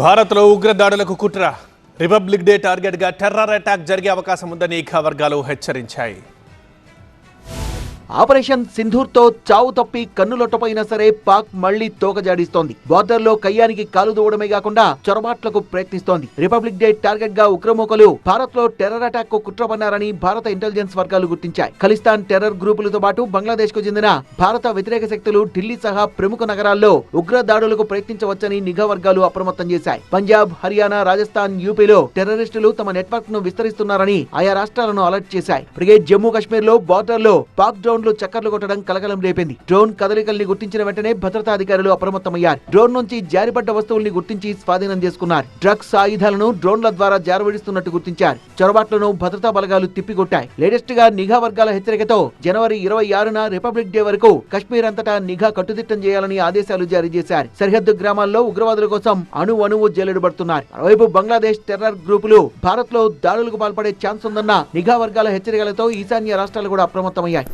భారత్లో ఉగ్రదాడులకు కుట్ర. రిపబ్లిక్ డే టార్గెట్గా టెర్రర్ అటాక్ జరిగే అవకాశం ఉందని ఇఖా వర్గాలు హెచ్చరించాయి. ఆపరేషన్ సింధూర్తో చావు తప్పి కన్నులొట్టపోయినా సరే పాక్ మళ్ళీ తోకజాడిస్తోంది. బార్డర్లో కయ్యానికి కాలు దూవడమే కాకుండా చొరబాట్లకు ప్రయత్నిస్తోంది. రిపబ్లిక్ డే టార్గెట్గా ఉగ్రమూకలు భారత్లో టెర్రర్ అటాక్కు కుట్ర పన్నారని భారత ఇంటెలిజెన్స్ వర్గాలు గుర్తించాయి. ఖలిస్తాన్ టెర్రర్ గ్రూపులతో పాటు బంగ్లాదేశ్కు చెందిన భారత వ్యతిరేక శక్తులు ఢిల్లీ సహా ప్రముఖ నగరాల్లో ఉగ్ర దాడులకు ప్రయత్నించవచ్చని నిఘా వర్గాలు అప్రమత్తం చేశాయి. పంజాబ్ హర్యానా రాజస్థాన్ యూపీలో టెర్రరిస్టులు తమ నెట్వర్క్ను విస్తరిస్తున్నారని ఆయా రాష్ట్రాలను అలర్ట్ చేశాయి. జమ్మూ కాశ్మీర్లో బార్డర్లో పాక్ డ్రోన్లు చక్కర్లు కొట్టడం కలకలం రేపింది డ్రోన్ కదలికల్ని గుర్తించిన వెంటనే భద్రతా అధికారులు అప్రమత్తమయ్యారు. డ్రోన్ నుంచి జారిపడ్డ వస్తువుల్ని గుర్తించి స్వాధీనం చేసుకున్నారు. డ్రగ్స్ ఆయుధాలను డ్రోన్ల ద్వారా జారవిడిస్తున్నట్టు గుర్తించారు. చొరబాట్లను భద్రతా బలగాలు తిప్పికొట్టాయి. లేటెస్ట్గా నిఘా వర్గాల హెచ్చరికతో జనవరి ఇరవై ఆరున రిపబ్లిక్ డే వరకు కశ్మీర్ అంతటా నిఘా కట్టుదిట్టం చేయాలని ఆదేశాలు జారీ చేశారు. సరిహద్దు గ్రామాల్లో ఉగ్రవాదుల కోసం అణు అణువు జల్లెడబడుతున్నారు మరోవైపు బంగ్లాదేశ్ టెర్రర్ గ్రూపులు భారత్లో దాడులకు పాల్పడే ఛాన్స్ ఉందన్న నిఘా వర్గాల హెచ్చరికలతో ఈశాన్య రాష్ట్రాలు కూడా అప్రమత్తమయ్యాయి.